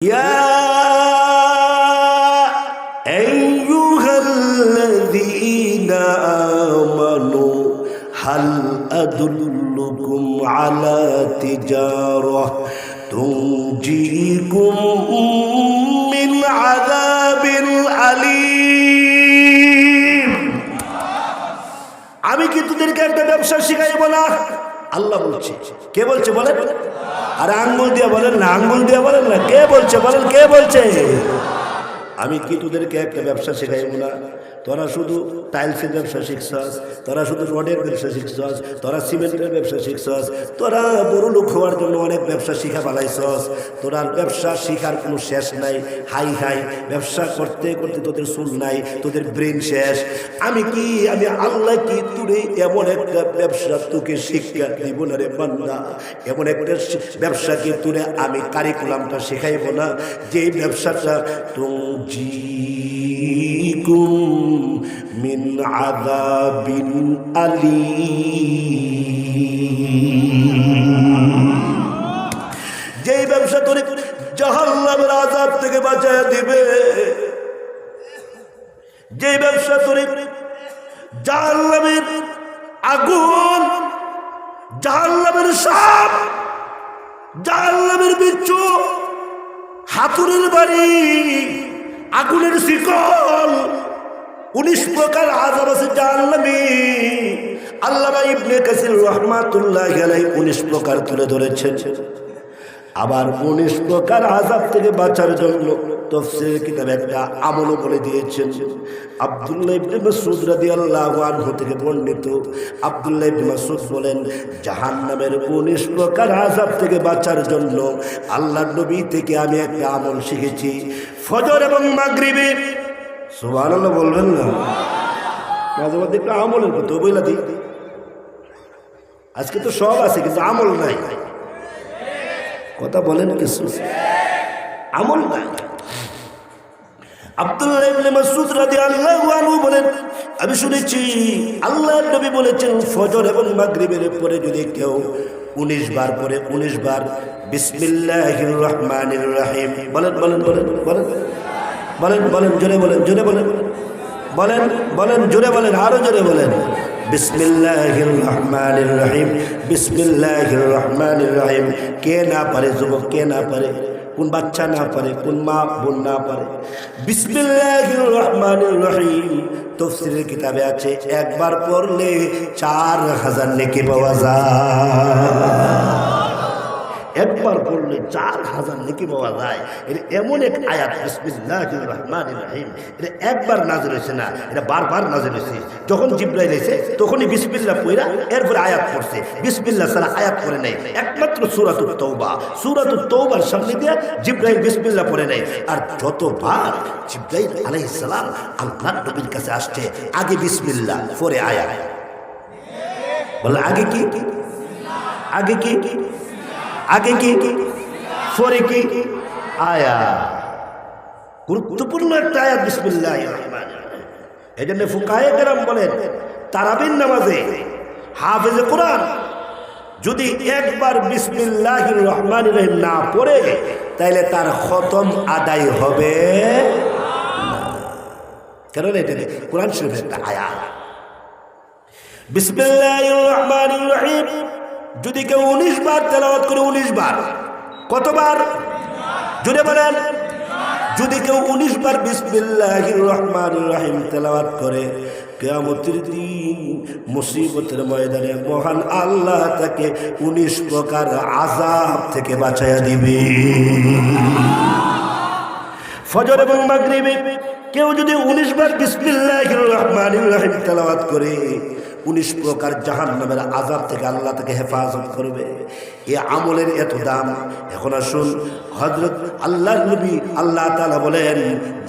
يا أيها الذين آمنوا هل أدلكم على تجارة تنجيكم من عذاب أليم আমি কি তোদেরকে একটা ব্যবসা শিখাইব না আল্লাহ বলছে কে বলছে বলেন আর আঙ্গুল দিয়ে বলেন না, আঙ্গুল দিয়ে বলেন না, কে বলছে, বলেন কে বলছে? আমি কি তোদেরকে একটা ব্যবসা শেখাইব না? তোরা শুধু টাইলসের ব্যবসা শিখছস, তোরা শুধু রডের ব্যবসা শিখছস, তোরা সিমেন্টের ব্যবসা শিখছস, তোরা বড় লোক হওয়ার জন্য অনেক ব্যবসা শিখা বানাইছস। তোরা ব্যবসা শিখার কোনো শেষ নাই, হাই হাই, ব্যবসা করতে করতে তোদের চুল নাই, তোদের ব্রেন শেষ। আমি কি, আমি আল্লাহ কি তোরে এমন একটা ব্যবসা তোকে শিক্ষা দিব না রে বান্দা? এমন একটা শি- ব্যবসা কি তোরে আমি কারিকুলামটা শেখাইব না? যে ব্যবসাটা তুজিকুম মিন আযাবিন আলীম যেই ব্যবসা তোরে জাহান্নামের আযাব থেকে বাঁচায় দিবে। যে ব্যবসা তোরে জাহান্নামের আগুন, জাহান্নামের সাপ, জাহান্নামের বিচ্ছু হাতুরের বাড়ি আগুনের শিকল। উনিশ প্রকার আজাব আছে জাহান্নামী আল্লামা ইবনে কাসির রহমাতুল্লাহ আলাই উনিশ প্রকার তুলে ধরেছেন। আবার উনিশ প্রকার আজাব থেকে বাঁচার জন্য তফসির কিতাব একটা আমলও বলে দিয়েছেন। আব্দুল্লাহ ইবনে মাসউদ রাদিয়াল্লাহু আনহু থেকে বর্ণিত। আব্দুল্লাহ ইবনে মাসউদ বলেন, জাহান্নামের উনিশ প্রকার আজাব থেকে বাঁচার জন্য আল্লাহর নবী থেকে আমি একটা আমল শিখেছি। ফজর এবং মাগরিবে। সুবহানাল্লাহ বলবেন না। মাঝে মধ্যে একটু আমলের কথা বইলা দিই। আজকে তো সব আছে, কিন্তু আমল নাই। কথা বলেন কিছু। আমল নাই। বলেন, আমি শুনেছি, আল্লাহর নবী বলেছেন, ফজর এবং মাগরিবের পরে যদি কেউ 19 বার পরে 19 বার বিসমিল্লাহির রহমানির রহিম বলেন বলেন বলেন বলেন। বলেন বলেন, জোরে বলেন জোরে বলেন। বলেন বলেন, জোরে বলেন, আরও জোরে বলেন। বিসমিল্লাহির রহমানির রহিম বিসমিল্লাহির রহমানির রহিম কে না পারে যুবক, কে না পারে? কোন বাচ্চা না পারে, কোন মা, বোন না পারে? বিসমিল্লাহির রহমানির রহিম তফসিলের কিতাবে আছে, একবার পড়লে চার হাজার নেকি পাওয়া যায়। একবার পড়লে চার হাজার নেকি পাওয়া যায়। এটা এমন এক আয়াত রহমানির রহিম। এটা একবার নাজিল হয়েছে না, এটা বারবার নাজিল হয়েছে। যখন জিব্রাইল এসে, তখনই বিসমিল্লাহ পড়া এরপরে আয়াত পড়ছে। বিসমিল্লাহ ছাড়া আয়াত করে নেই। একমাত্র সুরাতুত তৌবা সুরাতুত তৌবার সামনে দিয়ে জিব্রাইল বিসমিল্লাহ পড়ে নেই। আর যতবার জিব্রাইল আলাইহিস সালাম আল্লাহ নবীর কাছে আসছে, আগে বিসমিল্লাহ, পরে আয়াত। বলে, আগে কি? আগে কি? আগে কি, পরে কি? আয়া। গুরুত্বপূর্ণ একটা আয়াত বিসমিল্লাহ এই জন্য ফুকায়ে কেরাম বলেন তারাবিন নামাজে, হাফেজে কোরআন, যদি একবার বিসমিল্লাহ রহমান রহিম না পড়ে, তাইলে তার খতম আদায় হবে না। কারণ এটা কোরআন শরীফের একটা আয়া। বিসমিল্লাহ রহমান রহিম। যদি কেউ উনিশ বার তেলাওয়াত করে উনিশ বার, কতবার? জুড়ে বলেন। যদি কেউ উনিশ বার বিসমিল্লাহ রহমান রাহিম তেলাওয়াত করে, কেয়ামতের দিন মুসিবতের ময়দানে মহান আল্লাহ তাকে উনিশ প্রকার আজাব থেকে বাঁচাইয়া দিবে। ফজর এবং মাগরিবে কেউ যদি উনিশ বার বিসমিল্লাহ রহমান রহিম তেলাওয়াত করে উনিশ প্রকার জাহান নামের আজাব থেকে আল্লাহ তাকে হেফাজত করবে। এ আমলের এত দাম। এখন আসুন হজরত আল্লাহ নবী আল্লাহ তালা বলেন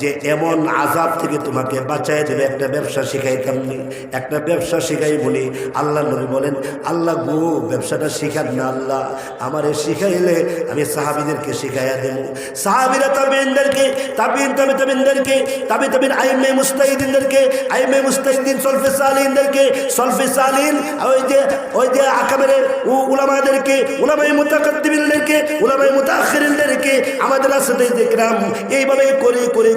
যে, এমন আজাব থেকে তোমাকে বাঁচাই দেবে একটা ব্যবসা শিখাইতাম একটা ব্যবসা শিখাই বলি। আল্লাহ নবী বলেন, আল্লাহ গো, ব্যবসাটা শিখান না আল্লাহ। আমারে শিখাইলে আমি সাহাবিদেরকে শিখাইয়া দেব। সাহাবিরা তাবিনদেরকে, তাবিন, তাবি তাবিনদেরকে, তাবি তাবিন আইমে মুস্তাহিদিনদেরকে আইমে মুস্তাহিদিন সলফে সালিনদেরকে সলফে এইভাবে করে করে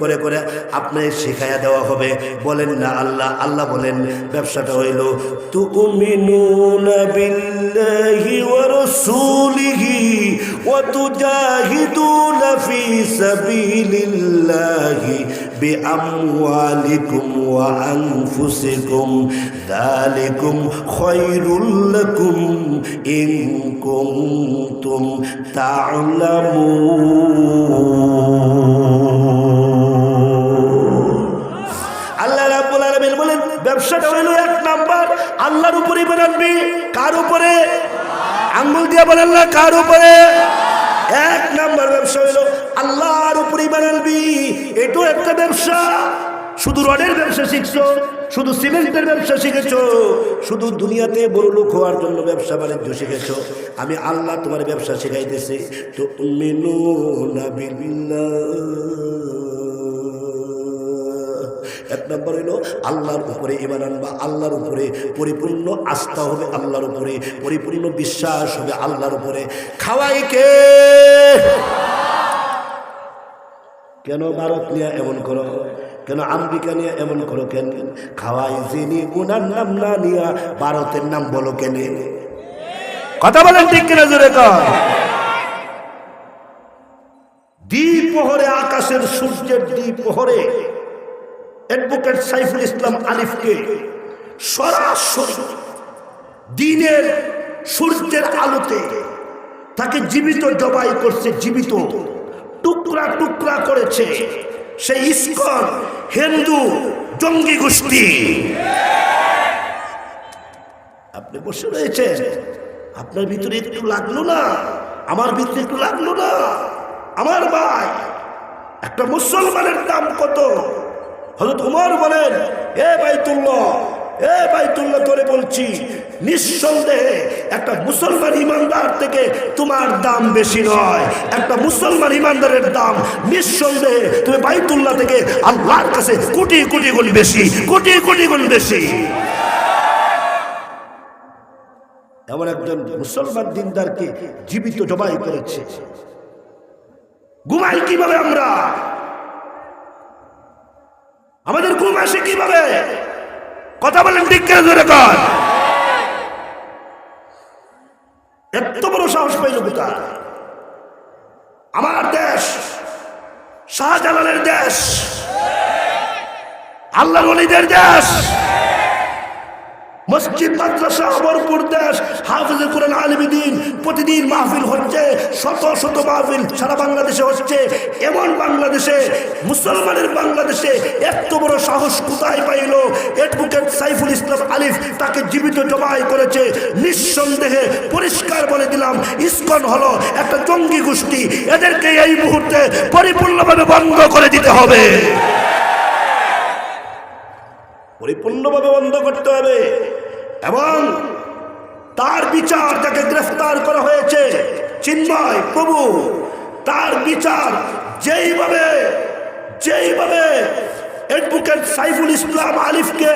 করে করে আপনার শেখায়া দেওয়া হবে। বলেন না আল্লাহ আল্লাহ বলেন, ব্যবসাটা হইল, তুমিনুনা বিল্লাহি ওয়া রাসূলিহি ওয়া তুজাহিদুনা ফি সাবিলিল্লাহি ওয়া আনফুসিকুম, যালিকুম খায়রুল লাকুম, ইন কুনতুম তা'লামুন আল্লাহ রাব্বুল আলামিন বলেন, ব্যবসাটা হলো এক নাম্বার, আল্লাহর উপরে বানাবি কার উপরে? আঙ্গুল দিয়ে বলেন না, কার উপরে? এক নাম্বার ব্যবসা হলো আল্লাহর উপরেই বানাবি এটাও একটা ব্যবসা। শুধু রডের ব্যবসা শিখছো, শুধু সিমেন্টের ব্যবসা শিখেছো, শুধু দুনিয়াতে বড় লোক হওয়ার জন্য ব্যবসা বাণিজ্য শিখেছো। আমি আল্লাহ তোমার ব্যবসা শিখাইতেছি। তো মিনু এক নম্বর হলো আল্লাহর উপরে ইমান আনবা, আল্লাহর উপরে পরিপূর্ণ আস্থা হবে আল্লাহর উপরে, পরিপূর্ণ বিশ্বাস হবে আল্লাহর উপরে। খাওয়াই কে? কেন ভারত নিয়ে এমন করো? কেন আমেরিকা নিয়ে এমন করো কেন? খাওয়াই যিনি উনার নাম না নিয়া ভারতের নাম বলো কেন? কথা বলেন ঠিক কিনা জোরে কর আকাশের সূর্যের দ্বিপহরে অ্যাডভোকেট সাইফুল ইসলাম আলিফকে সরাসরি দিনের সূর্যের আলোতে তাকে জীবিত জবাই করছে, জীবিত। টুকরা টুকরা করেছে। সেই ইস্কন হিন্দু জঙ্গি গোষ্ঠী। আপনি বসে রয়েছেন। আপনার ভিতরে একটু লাগল না? আমার ভিতরে একটু লাগল না? আমার ভাই, একটা মুসলমানের দাম কত? হজরত উমর বলেন, এ ভাই বাইতুল্লাহ এ বাইতুল্লাহ করে বলছি, নিঃসন্দেহে একটা মুসলমান ইমানদার থেকে তোমার দাম বেশি নয়। একটা মুসলমান ইমানদারের দাম নিঃসন্দেহে তুমি বাইতুল্লাহ থেকে আল্লাহর কাছে কোটি কোটি গুণ বেশি, কোটি কোটি গুণ বেশি। এমন একজন মুসলমান দিনদারকে জীবিত জবাই করেছে। ঘুমাই কীভাবে আমরা? আমাদের ঘুম আসে কীভাবে? কথা বলেন ঠিক কেন ধরে কর এত বড় সাহস পাইল কোথায়? আমার দেশ, শাহজালালের দেশ আল্লাহ দেশ। মসজিদ, মাদ্রাসা ভরপুর দেশ, হাফিজে কোরআন আলিমিদিন প্রতিদিন মাহফিল হচ্ছে, শত শত মাহফিল সারা বাংলাদেশে হচ্ছে। এমন বাংলাদেশে, মুসলমানের বাংলাদেশে এত বড় সাহস কোথায় পাইল? অ্যাডভোকেট সাইফুল ইসলাম আলিফ তাকে জীবিত জমাই করেছে। নিঃসন্দেহে পরিষ্কার বলে দিলাম, ইস্কন হলো একটা জঙ্গি গোষ্ঠী। এদেরকে এই মুহূর্তে পরিপূর্ণভাবে বন্ধ করে দিতে হবে। পরিপূর্ণভাবে বন্ধ করতে হবে। এবং তার বিচার যাকে গ্রেফতার করা হয়েছে, চিন্ময় প্রভু, তার বিচার যেইভাবে যেইভাবে অ্যাডভোকেট সাইফুল ইসলাম আলিফকে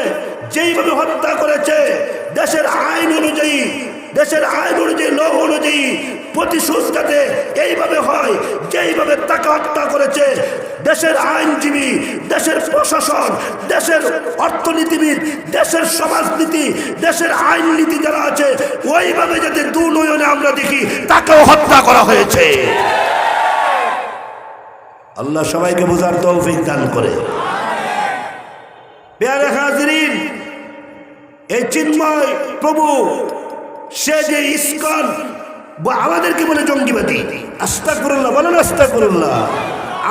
যেইভাবে হত্যা করেছে, দেশের আইন অনুযায়ী, দেশের আইন অনুযায়ী ল অনুযায়ী প্রতিশোধ যাতে এইভাবে হয়, যেইভাবে তাকে হত্যা করেছে, দেশের আইনজীবী অর্থনীতিবিদ, দেশের সমাজনীতি, দেশের আইননীতি যারা আছে, ওইভাবে যাতে দু নয়নে আমরা দেখি, তাকেও হত্যা করা হয়েছে। আল্লাহ সবাইকে বোঝার তৌফিক দান করে। এই চিন্ময় প্রভু, সে যে ইস্কন আমাদেরকে বলে জঙ্গিবাদী। আস্তা করুল্লাহ বলেন আস্তা করুল্লাহ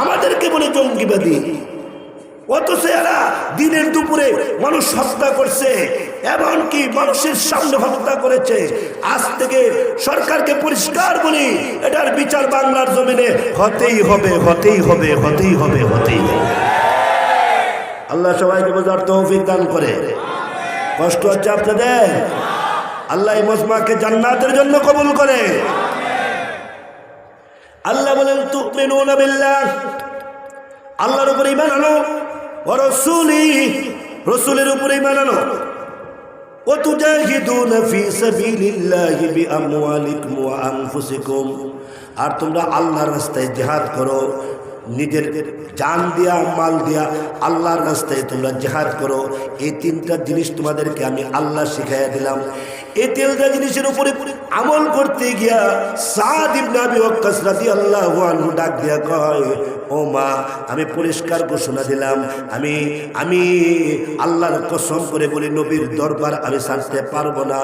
আমাদেরকে বলে জঙ্গিবাদী। অথচ এরা দিনের দুপুরে মানুষ হত্যা করছে, এমনকি মানুষের সামনে হত্যা করেছে। আজ থেকে সরকারকে পরিষ্কার বলি, এটার বিচার বাংলার জমিনে হতেই হবে হতেই হবে হতেই হবে হতেই হবে। আল্লাহ সবাইকে বোঝার তৌফিক দান করে। কষ্ট হচ্ছে আপনাদের? আল্লাহ মজমাকে জান্নাতের জন্য কবুল করে। আল্লাহ বলেন, তুমিনুনা বিল্লাহ। আল্লাহর উপর ইমান আনো। ও রসুলের উপরে মানানো আর তোমরা আল্লাহর রাস্তায় জেহাদ করো, নিজের চান দিয়া, মাল দিয়া আল্লাহর রাস্তায় তোমরা জেহাদ করো। এই তিনটা জিনিস তোমাদেরকে আমি আল্লাহ শিখাইয়া দিলাম। এই তিনটা জিনিসের উপরে আমল করতে গিয়া সাদ ইবনে আবি ওয়াক্কাস রাদিয়াল্লাহু আনহু ডাক দিয়া কয়, ও মা, আমি পরিষ্কার ঘোষণা দিলাম। আমি আমি আল্লাহর কসম করে বলি, নবীর দরবার আমি ছাড়তে পারব না।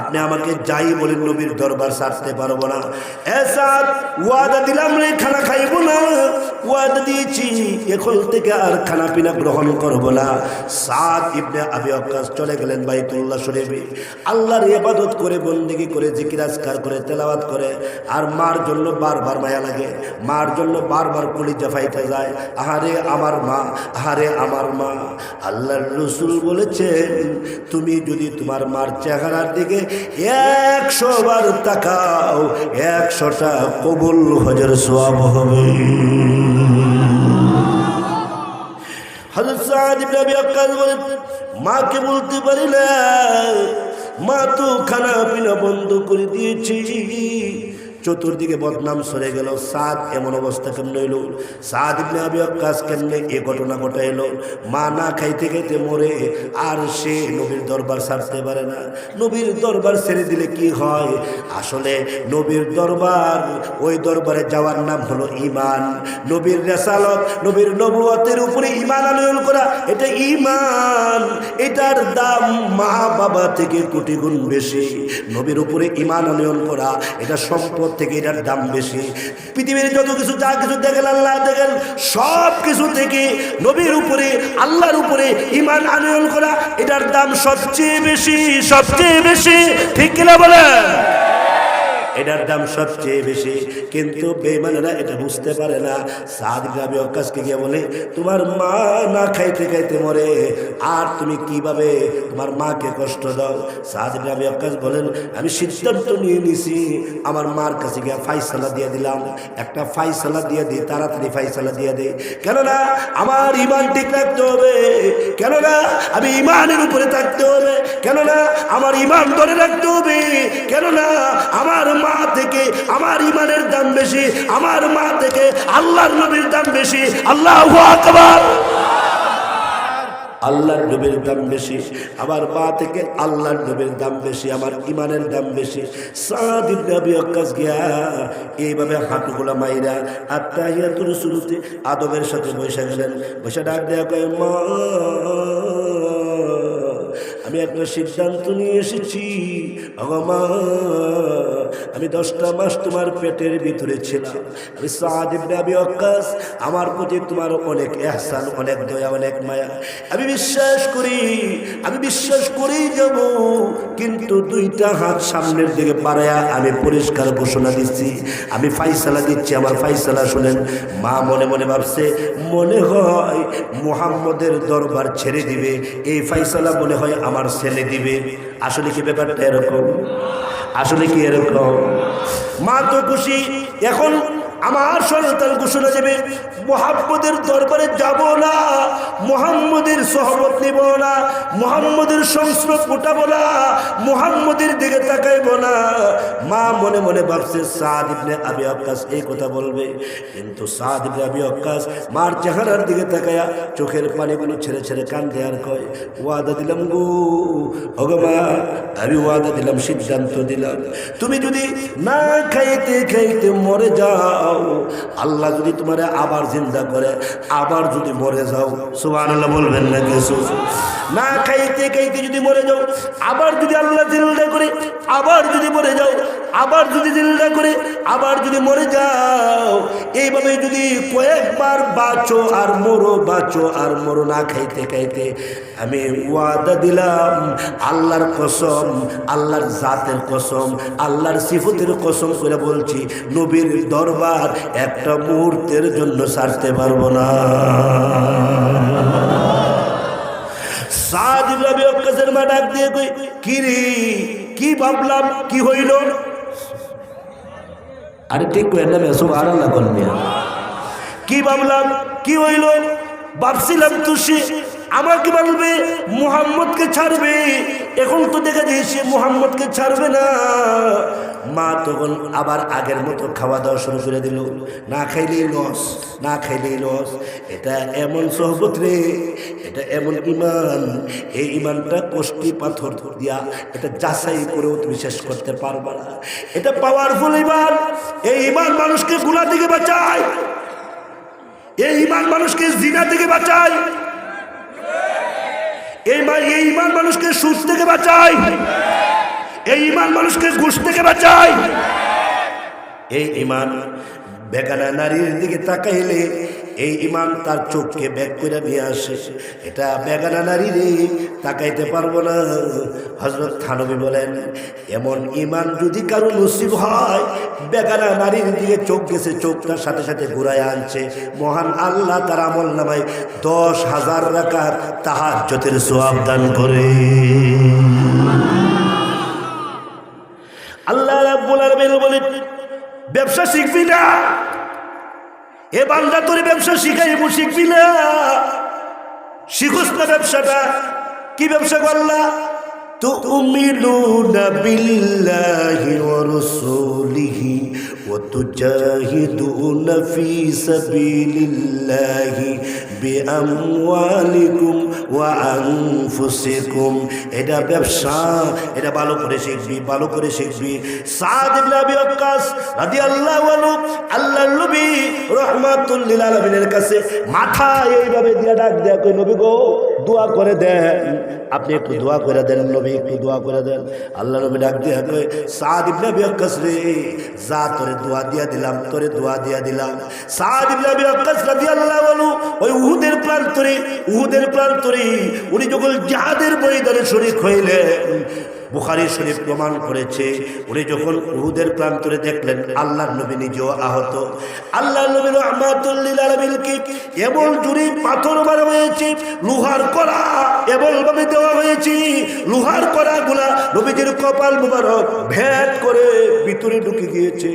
আপনি আমাকে যাই বলেন নবীর দরবার ছাড়তে পারব না। এসাদ ওয়াদা দিলাম রে, খানা খাইব না। ওয়াদা দিয়েছি, এখন থেকে আর খানা পিনা গ্রহণ করব না। সাদ ইবনে আবি আকাশ চলে গেলেন বাইতুল্লাহ শরীফে। আল্লাহর ইবাদত করে, বন্দিগি করে জিকিরাজকার করে, তেলাওয়াত করে, আর মার জন্য বারবার মায়া লাগে। মার জন্য বারবার কলিজা জাফাইতে যায়। আহারে আমার মা, আহারে আমার মা। আল্লাহর রসুল বলেছেন, তুমি যদি তোমার মার চেহারার দিকে একশো বার তাকাও, একশোটা কবুল হজর সব হবে। মাকে বলতে পারি না মা তো খানা পিনা বন্ধ করে দিয়েছি। চতুর্দিকে বদনাম সরে গেল। সাদ এমন অবস্থা কেমন হইল? সাদ ইবনে আবি কেমনে এ ঘটনা ঘটাইল? মা না খাইতে খাইতে মরে, আর সে নবীর দরবার ছাড়তে পারে না। নবীর দরবার ছেড়ে দিলে কি হয়? আসলে নবীর দরবার, ওই দরবারে যাওয়ার নাম হলো ইমান নবীর রেসালত, নবীর নবুয়তের উপরে ইমান আনয়ন করা, এটা ইমান এটার দাম মা বাবা থেকে কোটি গুণ বেশি। নবীর উপরে ইমান আনয়ন করা, এটা সম্পদ থেকে এটার দাম বেশি। পৃথিবীর যত কিছু, যা কিছু দেখেন, আল্লাহ দেখেন, সব কিছু থেকে নবীর উপরে, আল্লাহর উপরে ইমান আনয়ন করা, এটার দাম সবচেয়ে বেশি সবচেয়ে বেশি। ঠিক কিনা বলেন? এটার দাম সবচেয়ে বেশি। কিন্তু বেমানেরা এটা বুঝতে পারে না। সাদ গ্রামে অক্কাশকে গিয়ে বলে, তোমার মা না খাইতে খাইতে মরে, আর তুমি কীভাবে তোমার মাকে কষ্ট দাও? সাদ গ্রামে অক্কাশ বলেন, আমি সিদ্ধান্ত নিয়ে নিছি, আমার মার কাছে গিয়ে ফাইসালা দিয়ে দিলাম। একটা ফাইসালা দিয়ে দিই তাড়াতাড়ি ফাইসালা দিয়ে দিই কেননা আমার ইমান ঠিক রাখতে হবে। কেননা আমি ইমানের উপরে থাকতে হবে। কেননা আমার ইমান ধরে রাখতে হবে। কেননা আমার মা থেকে আমার ইমানের দাম বেশি, আমার মা থেকে আল্লাহর নবীর দাম বেশি। আল্লাহ আল্লাহর নবীর দাম বেশি, আমার মা থেকে আল্লাহর নবীর দাম বেশি, আমার ইমানের দাম বেশি। সাদ ইবনে আবি গিয়া এইভাবে হাঁটুগুলা মাইরা আত্মাহিয়াতুর শুরুতে আদবের সাথে বসে গেলেন। ডাক দেয়া কয়, মা আমি একটা সিদ্ধান্ত নিয়ে এসেছি মা আমি দশটা মাস তোমার পেটের ভিতরে ছিলাম। আমি আমার প্রতি তোমার অনেক এহসান অনেক দয়া, অনেক মায়া। আমি বিশ্বাস করি, আমি বিশ্বাস করেই যাব, কিন্তু দুইটা হাত সামনের দিকে পাড়ায়া আমি পরিষ্কার ঘোষণা দিচ্ছি। আমি ফাইসালা দিচ্ছি, আমার ফাইসালা শুনেন। মা মনে মনে ভাবছে, মনে হয় মোহাম্মদের দরবার ছেড়ে দিবে। এই ফাইসালা মনে হয় আমার ছেলে দিবে। আসলে কি ব্যাপারটা এরকম? আসলে কি এরকম? মা তো খুশি। এখন আমার সন্তান ঘোষণা দেবে, মোহাম্মদের দরবারে যাব না, মোহাম্মদের সহমত নিব না, মোহাম্মদের সংস্রব ফুটাবো না, মোহাম্মদের দিকে তাকাইব না। মা মনে মনে ভাবছে, সাদ ইবনে আবি আক্কাস এই কথা বলবে। কিন্তু সাদ ইবনে আবি আক্কাস মার চেহারার দিকে তাকায়া চোখের পানিগুলো ছেড়ে ছেড়ে কান্দে আর কয়, ওয়াদা দিলাম গো ভগমা আমি ওয়াদা দিলাম, সিদ্ধান্ত দিলাম। তুমি যদি না খাইতে খাইতে মরে যাও আল্লাহ যদি তোমার আবার জিন্দা করে, আবার যদি মরে যাও। সুবান আল্লাহ বলবেন না কিছু। না খাইতে খাইতে যদি মরে যাও, আবার যদি আল্লাহ জিন্দা করে, আবার যদি মরে যাও আবার যদি জিন্দা করে, আবার যদি মরে যাও, এইভাবে যদি কয়েকবার বাঁচো আর মরো, বাঁচো আর মরো না খাইতে খাইতে, আমি ওয়াদা দিলাম, আল্লাহর কসম, আল্লাহর জাতের কসম, আল্লাহর সিফতের কসম করে বলছি, নবীর দরবার একটা মুহূর্তের জন্য ছাড়তে পারব না। সাদ ইবরাবি অক্কাসের মা ডাক দিয়ে কই রে, কি ভাবলাম, কি হইল? আরে ঠিক করে না মেসো আর কি ভাবলাম, কি হইল? ভাবছিলাম তো সে আমাকে বলবে, মুহাম্মদকে ছাড়বে। এখন তো দেখা যায় সে মুহাম্মদকে ছাড়বে না। মা তখন আবার আগের মতো খাওয়া দাওয়া শুরু করে দিল। না খাইলেই লস না খাইলেই লস এটা এমন সহবত রে, এটা এমন ইমান। এই ইমানটা কষ্টি পাথর দিয়া এটা যাচাই করেও তুমি শেষ করতে পারবা না। এটা পাওয়ারফুল ইমান। এই ইমান মানুষকে গুণা থেকে বাঁচায়। এই ইমান মানুষকে জিনা থেকে বাঁচায়। এই ইমান মানুষকে সুদ থেকে বাঁচায়। এই ইমান মানুষকে ঘুষ থেকে বাঁচায়। এই ইমান বেগানা নারীর দিকে তাকাইলে এই ইমান তার চোখকে ব্যাগ করে নিয়ে আসে। এটা বেগানা নারী রে তাকাইতে পারব না। হজরত থানবী বলেন, এমন ইমান যদি কারও নসিব হয়, বেগানা নারীর দিকে চোখ গেছে চোখটার সাথে সাথে ঘুরায় আনছে। মহান আল্লাহ তার আমল নামায় দশ হাজার রাখার তাহার জ্যোতির সোয়াব দান করে। আল্লাহ রাব্বুল আলামিন বলেন, ব্যবসা শিখবি না। এ বান্দা তোর ব্যবসা শিখাইব, শিখবি না। শিখুস না ব্যবসাটা। কি ব্যবসা করলা তো উমিলু না বিল্লাহি ওয়া রাসূলিহি। তুজাহিদুনা ফি সাবিলিল্লাহি বিআমওয়ালিকুম ওয়া আনফুসিকুম এটা ব্যবসা, এটা ভালো করে শিখবি, ভালো করে শিখবি। সাদ ইবনে আবি ওয়াক্কাস রাদিয়াল্লাহু আনহু, আল্লাহর নবী রাহমাতুল লিল আলামিনের কাছে মাথা এইভাবে দিয়া ডাক দেয়া কই নবী গো দোয়া করে দেন। আপনি একটু দোয়া করে দেন, নবী, একটু দোয়া করে দেন। আল্লাহ নবী ডাক দিয়া কই সাদ ওয়াক্কাস রে, যা তোরে দোয়া দিয়া দিলাম, তোরে দোয়া দিয়া দিলাম। সাদ ইবনে আবি ওয়াক্কাস রাদিয়াল্লাহু আনহু, ওই উহুদের প্রান্তরে উহুদের প্রান্তরে উনি যখন জাহাদের ময়দানে শরীক হইলেন, বুখারি শরীফ প্রমাণ করেছে, উনি যখন উহুদের প্রান্তরে দেখলেন আল্লাহ নবী নিজেও আহত। আল্লাহ নবী রহমাতুল্লিল আলমিনকে এমন জুড়ি পাথর মারা হয়েছে, লোহার করা এমন ভাবে দেওয়া হয়েছে। লোহার করা গুলা নবীজির কপাল মুবারক ভেদ করে ভিতরে ঢুকে গিয়েছে।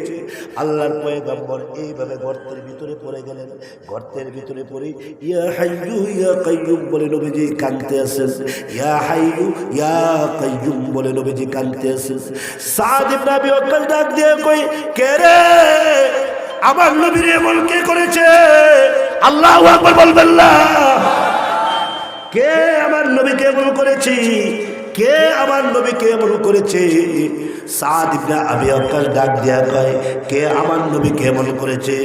আল্লাহর পয়গম্বর এইভাবে গর্তের ভিতরে পড়ে গেলেন। গর্তের ভিতরে পড়ে ইয়া হাইয়ু, ইয়া কাইয়ুম বলে নবীজি কাঁদতে আছেন ইয়া হাইয়ু, ইয়া কাইয়ুম বলে নবীজি কাঁদতে আছেন সাদ ইবনে আবি ওয়াক্কাস ডাক দিয়ে কই কে রে? আমার নবীর এমন কে করেছে? আল্লাহু আকবার বলবেন না। কে আমার নবীকে এমন করেছি? কে আমার নবীকে এমন করেছে? সাদ ডাক দিয়া কয়, কে আমার নবীকে এমন করেছে?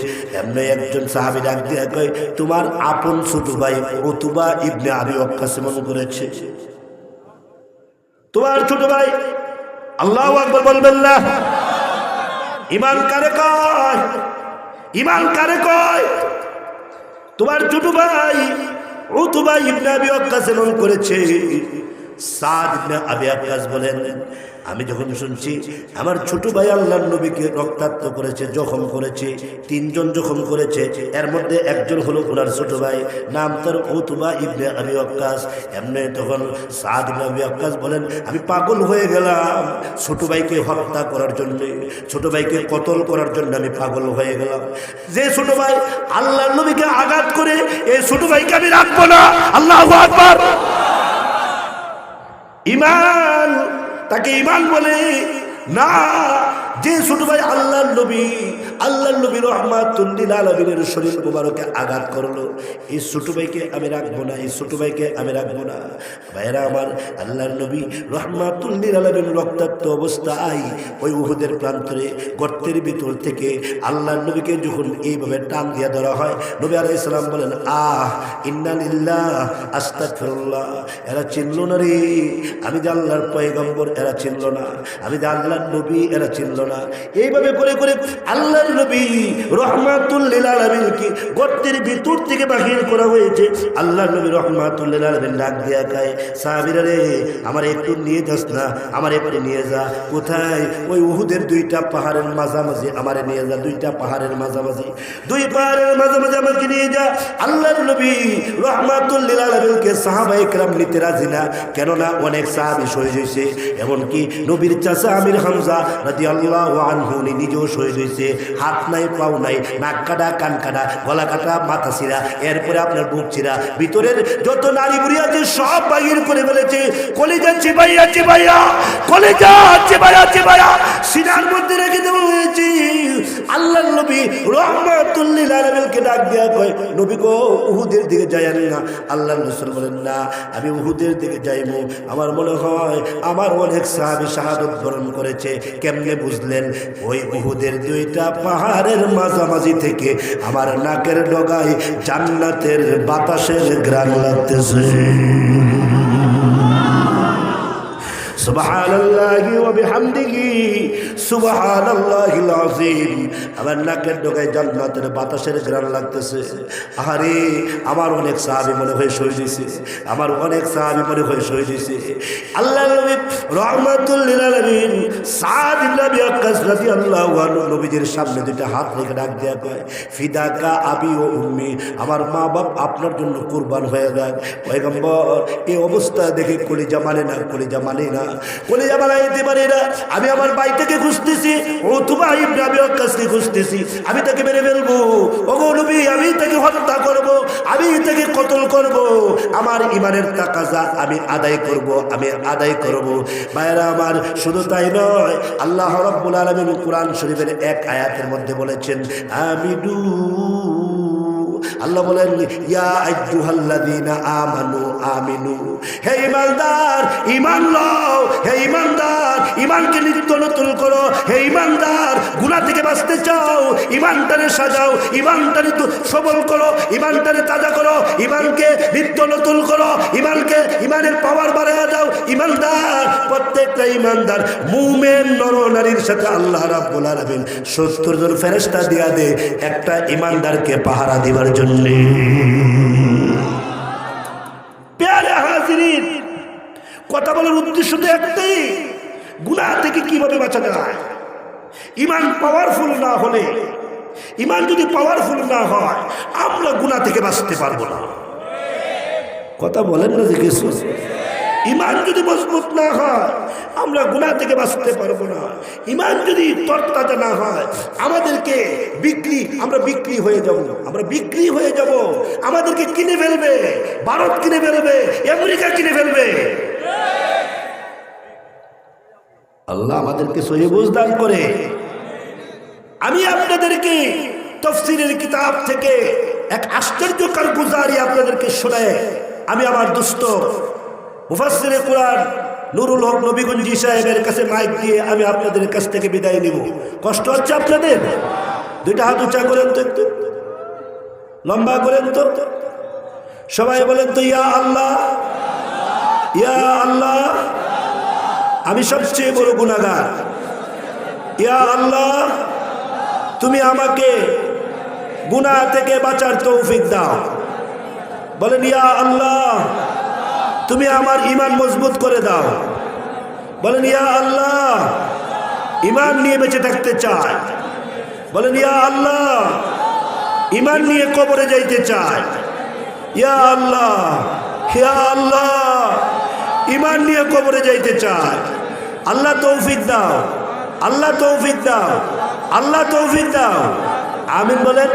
এমনি একজন সাহাবী ডাক কয়, তোমার আপন ছোট ভাই উতবা ইবনে আবি ওয়াক্কাস এমন করেছে। তোমার ছোট ভাই, আল্লাহু আকবার বলবেন না। ইমান কারে কয়? ইমান কারে কয়? তোমার ছোট ভাই উতবা ইবনে আবি ওয়াক্কাস এমন করেছে। সাদ ইবনে আবি ওয়াক্কাস বলেন আমি যখন শুনছি, আমার ছোট ভাই আল্লাহর নবীকে রক্তাক্ত করেছে, জখম করেছে, তিনজন জখম করেছে, এর মধ্যে একজন হলো ওনার ছোট ভাই, নাম তার উতবা ইবনে আবি ওয়াক্কাস। এমনি তখন সাদ ইবনে আবি ওয়াক্কাস বলেন, আমি পাগল হয়ে গেলাম ছোট ভাইকে হত্যা করার জন্য, ছোট ভাইকে কতল করার জন্য আমি পাগল হয়ে গেলাম। যে ছোট ভাই আল্লাহর নবীকে আঘাত করে এই ছোট ভাইকে আমি রাখব না। আল্লাহ ইমান তাকে ইমান বলে না যে ছোট ভাই আল্লাহ নবী আল্লাহ নবী রহমাতুল্লিল আলমিনের শরীর মুবারকে আঘাত করল। এই ছোট ভাইকে আমি রাখব না, এই ছোট ভাইকে আমি রাখব না। ভাইরা আমার, আল্লাহর নবী রহমাতুল্লিল আলমিন রক্তাক্ত অবস্থায় ওই উহুদের প্রান্তরে গর্তের ভিতর থেকে আল্লাহর নবীকে যখন এইভাবে টান দিয়ে ধরা হয়, নবী আলাই ইসলাম বলেন, আহ, ইন্নালিল্লাহ, আস্তাগফিরুল্লাহ। এরা চিনল না রে, আমি যে আল্লাহর পয়গম্বর, এরা চিনল না। আমি যে আল্লাহর নবী, এরা চিনল না। এইভাবে করে করে আল্লাহর নবী রহমাতুল্লিল গর্তের ভিতর থেকে বাহির করা হয়েছে। আল্লাহর নবী রহমাতুল্লিল আলমিন ডাক দিয়া খায় সাহাবিরা রে, আমার একটু নিয়ে যাস না, আমার একটু নিয়ে যা। কোথায়? ওই উহুদের দুইটা পাহাড়ের মাঝামাঝি, আমারে নিয়ে যা, দুইটা পাহাড়ের মাঝামাঝি। দুই পাহাড়ের মাঝামাঝি আমাকে নিয়ে যা। আল্লাহর নবী রহমাতুল্লিল আলমিনকে সাহাবা নিতে রাজি না। কেননা অনেক সাহাবি শহীদ হয়েছে এমনকি নবীর চাচা আমির হামজা রাদি আল্লাহ উনি নিজেও শহীদ হয়েছে। হাত নাই, পাও নাই, নাক কাটা, কান কাটা, গলা কাটা, মাথা ছিঁড়া এরপরে আপনার বুক ছিঁড়া ভিতরের যত নারী বুড়ি আছে, সব বাহির করে ফেলেছে। কলেজা চিবাইয়া চিবাইয়া, কলেজা সিনার মধ্যে রেখে হয়েছে। আল্লাহ নবী রহমাতুল্লিল ডাক দেওয়া কয়, নবী গো, উহুদের দিকে যাইয়েন না। আল্লাহ রসুল বলেন, না, আমি উহুদের দিকে যাইব আমার মনে হয়, আমার অনেক সাহাবি শাহাদত বরণ করেছে। কেমনে বুঝলেন ওই উহুদের দুইটা পাহাড়ের মাঝামাঝি থেকে আমার নাকের ডগায় জান্নাতের বাতাসের গ্রান লাগতেছে। সুবহানাল্লাহি ওয়া বিহামদিহি, সুবহানাল্লাহিল আযীম। আমার নাকের ডগায় জান্নাতের বাতাসের ঘ্রাণ লাগতেছে। আরে আমার অনেক সাহাবী মনে হয় শহীদ হয়েছে আমার অনেক সাহাবী মনে হয় শহীদ হয়েছে আল্লাহ নবী রহমাতুল লিল আলামিন সাদ ইবনে আবি ওয়াক্কাস রাদিয়াল্লাহু আনহু নবীজির সামনে দুইটা হাত রেখে ডাক দেয়া কয় ফিদাকা আবি ও উম্মি, আমার মা বাপ আপনার জন্য কুরবান হয়ে যাক পয়গম্বর এই অবস্থা দেখে কলিজা মানে না, কলিজা মানে না। কলিজা বানাইতে পারি না। আমি আমার বাইটাকে খুঁজতেছি ও তোমার আবি ওয়াক্কাসকে খুঁজতেছি। আমি তাকে মেরে ফেলব। ও গো নবী, আমি তাকে হত্যা করব, আমি তাকে কতল করব। আমার ইমানের তাকাজা আমি আদায় করব, আমি আদায় করব। ভাইরা আমার, শুধু তাই নয়, আল্লাহ রব্বুল আলমিন কোরআন শরীফের এক আয়াতের মধ্যে বলেছেন আমিডু আল্লাহ বলেন, ইয়া আইয়ুহাল্লাযীনা আমানু আমিনু, হে ইমানদার ঈমান লও হে ইমানদার ঈমানকে নিত্য নতুন করো, হে ইমানদার গুনাহ থেকে বাঁচতে চাও, ঈমানটারে সাজাও, ঈমানটারে তো সবল করো, ঈমানটারে তাজা করো, ঈমানকে নিত্য নতুন করো, ঈমানকে, ঈমানের পাওয়ার বাড়ায় দাও, ঈমানদার, প্রত্যেকটা ঈমানদার, মুমিন, নর নারীর সাথে আল্লাহ রাব্বুল আলামিন 70 জন ফেরেশতা দিয়া দে, একটা ঈমানদারকে পাহারা দিবার জন্য প্যারে হাজিরিন, কথা বলার উদ্দেশ্য তো একটাই গুণা থেকে কীভাবে বাঁচা যায়? ইমান পাওয়ারফুল না হলে, ইমান যদি পাওয়ারফুল না হয়, আমরা গুণা থেকে বাঁচতে পারব না। কথা বলেন না যে কিছু ইমান যদি মজবুত না হয়, আমরা গুনাহ থেকে বাঁচতে পারব না। ইমান যদি তরতাজা না হয়, আমাদেরকে বিক্রি, আমরা বিক্রি হয়ে যাব। আমরা বিক্রি হয়ে যাব। আমাদেরকে কিনে ফেলবে। ভারত কিনে ফেলবে। আমেরিকা কিনে ফেলবে। আল্লাহ আমাদেরকে সহি বুঝদান করে। আমি আপনাদেরকে তফসিলের কিতাব থেকে এক আশ্চর্যকর গুজারি আপনাদেরকে শুনে আমি আমার দুস্থ মুফাসিরে কোরআন নুরুল হক নবীগঞ্জি সাহেবের কাছে মাইক দিয়ে আমি আপনাদের কাছ থেকে বিদায় নিব। কষ্ট হচ্ছে আপনাদের? দুইটা হাত উঁচা করেন তো একটু। লম্বা করেন তো। সবাই বলেন তো, ইয়া আল্লাহ ইয়া আল্লাহ। আমি সবচেয়ে বড় গুণাগার ইয়া আল্লাহ, তুমি আমাকে গুনাহ থেকে বাঁচার তৌফিক দাও। বলেন, ইয়া আল্লাহ তুমি আমার ইমান মজবুত করে দাও। বলেন, ইয়া আল্লাহ, ইমান নিয়ে বেঁচে থাকতে চায় বলেন, ইয়া আল্লাহ, ইমান নিয়ে কবরে যাইতে চায় ইয়া আল্লাহ ইয়া আল্লাহ, ইমান নিয়ে কবরে যাইতে চায় আল্লাহ তৌফিক দাও, আল্লাহ তৌফিক দাও, আল্লাহ তৌফিক দাও। আমিন বলেন